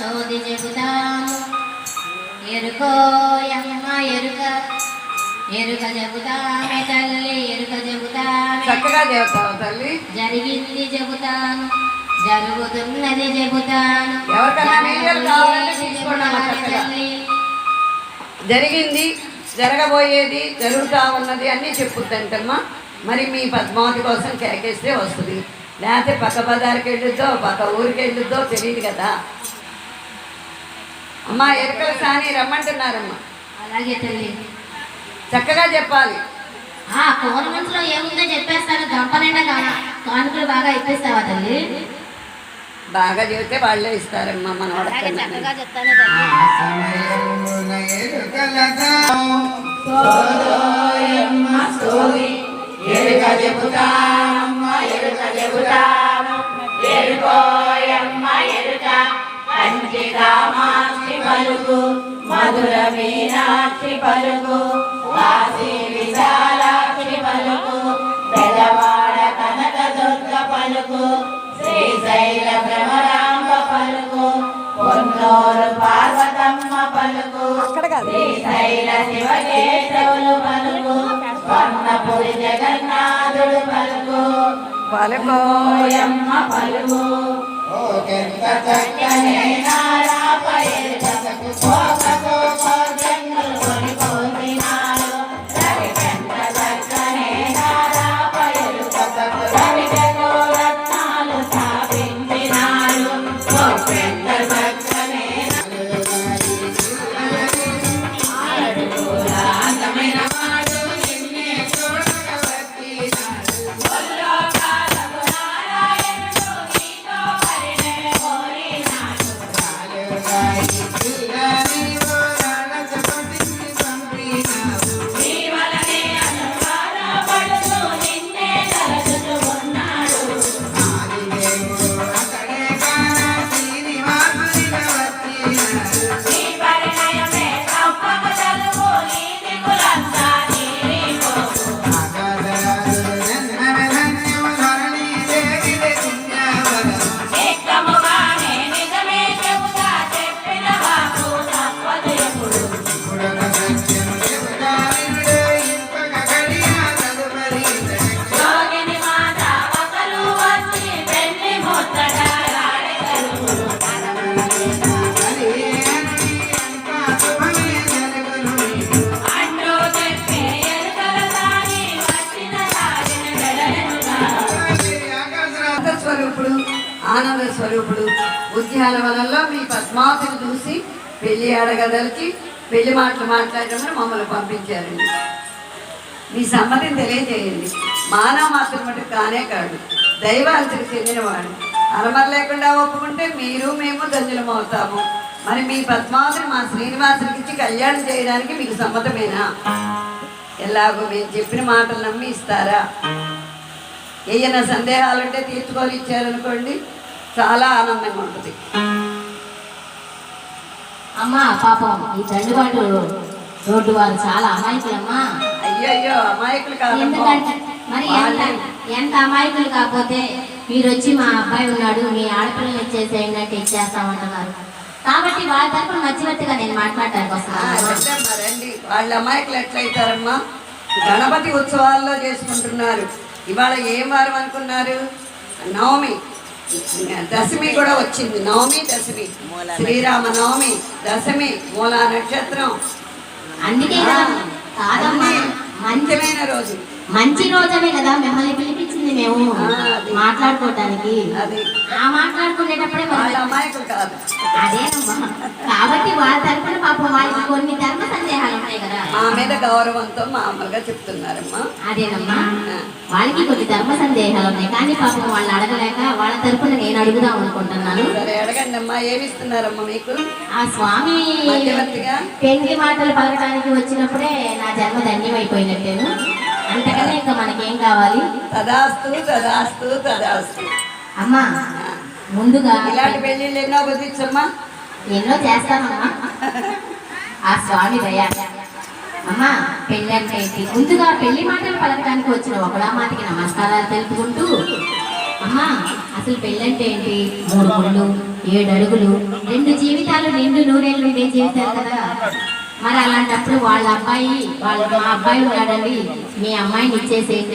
సోది చెబుతాను ఎరుకోయమ్మ ఎరుక. ఎరుక చెబుతామె తల్లి ఎరుక చెబుతామె. చక్కగా చెబుతావు తల్లి? జరిగింది చెబుతాను జరుగుతున్నది చెబుతాను. జరిగింది జరగబోయేది జరుగుతా ఉన్నది అన్నీ చెప్పుద్దంటమ్మా మరి మీ పద్మావతి కోసం కేకేస్తే వస్తుంది. లేకపోతే పక్క బజార్కి వెళ్ళుద్దో పక్క ఊరికి వెళ్ళుద్దో తెలియదు కదా. అమ్మా ఎరుకల సాని రమ్మంటున్నారమ్మా. అలాగే తల్లి. చక్కగా చెప్పాలి. ఆ కోన మనసులో ఏముందో చెప్పేస్తాను. కా- కానుకలు బాగా ఇప్పిస్తావా తల్లి? బాగా చెబితే వాళ్ళే ఇస్తారమ్మా మన చెప్తాను సమయమున ఎరుకలగా మధుర మీనాక్షి పలుకు కాశీ విశాలాక్షి పలుకు పెదవాడ కనక దుర్గ పలుకు శ్రీశైల భ్రమరాంబ పలుకు పొన్నూరు పార్వతమ్మ పలుకు శ్రీశైల శివకేశవులు పలుకు స్వర్ణపురి జగన్నాథుడు పలుకు పలుకోయమ్మ పలుకు. ఓ కెంత చక్కనే నారాప Papa, ఆనంద స్వరూపుడు ఉద్యానవనంలో మీ పద్మావతిని చూసి పెళ్ళి అడగదలిచి పెళ్ళి మాటలు మాట్లాడమని మమ్మల్ని పంపించారండి. మీ సమ్మతిని తెలియజేయండి. మానవ మాత్రం మటుకు కానే కాడు దైవాంతకు చెందినవాడు. అలమర లేకుండా ఒప్పుకుంటే మీరు మేము ధన్యులం అవుతాము. మరి మీ పద్మావతిని మా శ్రీనివాసునికి ఇచ్చి కళ్యాణం చేయడానికి మీకు సమ్మతమేనా? ఎలాగో మేము చెప్పిన మాటలు నమ్మి ఇస్తారా? ఏమైనా సందేహాలుంటే తీర్చుకొని ఇచ్చారనుకోండి చాలా ఆనందంగా ఉంటుంది. అమ్మా పాపం ఈ దండుబాటు రోడ్డు వారు చాలా అమాయకులమ్మా అయ్యయ్యో అమాయకులు కాదమ్మా. ఎందుకంటే మరి ఎంత ఎంత అమాయకులు కాకపోతే మీరు వచ్చి మా అబ్బాయి ఉన్నాడు మీ ఆడపిల్లని ఇచ్చేసేయండి అంటే ఇచ్చేస్తామంటున్నారు. కాబట్టి వాళ్ళ తరపున మధ్యవర్తిగా నేను మాట్లాడటానికి రండి. వాళ్ళ అమాయకులు ఎట్లయితారమ్మా? గణపతి ఉత్సవాల్లో చేసుకుంటున్నారు. ఇవాళ ఏం వారం అనుకున్నారు? నవమి. దశమి కూడా వచ్చింది. నవమి దశమి. శ్రీరామ నవమి దశమి మూలా నక్షత్రం. అందుకే కదా కాదమ్మా రోజు. మంచి రోజనే కదా మిమ్మల్ని పిలిపించింది మేము. మాట్లాడుకోవటానికి. ఆ మాట్లాడుకునేటప్పుడే అదేనమ్మా. కాబట్టి వాళ్ళ తరపున పాపం వాళ్ళకి కొన్ని ధర్మ సందేహాలు ఉంటాయి కదా. మా మీద గౌరవంతో మామూలుగా చెప్తున్నారమ్మా. అదేనమ్మా. వాళ్ళకి కొన్ని ధర్మ సందేహాలు ఉన్నాయి. కానీ పాపం వాళ్ళు అడగలేక వాళ్ళ తరపున నేను అడుగుదాం అనుకుంటున్నాను. సరే అడగండి అమ్మా ఏమి ఇస్తున్నారమ్మా మీకు? ఆ స్వామి పెండ్లి మాటలు పలకడానికి వచ్చినప్పుడే నా జన్మ ధన్యమైపోయినట్టేను. అంతకనే ఇంకా మనకేం కావాలి? తదాస్తు తదాస్తు తదాస్తు. అమ్మా ముందుగా ఇలాంటి పెళ్ళిళ్ళు ఎన్నో బుద్ధిచ్చమ్మా. ఎన్నో చేస్తానమ్మా ఆ స్వామి దయ. అమ్మా పెళ్ళి అంటే ఏంటి? ముందుగా పెళ్ళి మాటలు పలకడానికి వచ్చిన ఒకలామాతికి నమస్కారాలు తెలుపుకుంటూ అమ్మా అసలు పెళ్ళంటే ఏంటి? మూడు ఏడు అడుగులు రెండు జీవితాలు నిండు నూరేళ్ళు ఉండే జీవితాలు కదా. మరి అలాంటప్పుడు వాళ్ళ అబ్బాయి వాళ్ళ మా అబ్బాయి ఉన్నాడండి. మీ అమ్మాయిని ఇచ్చేసేయండి.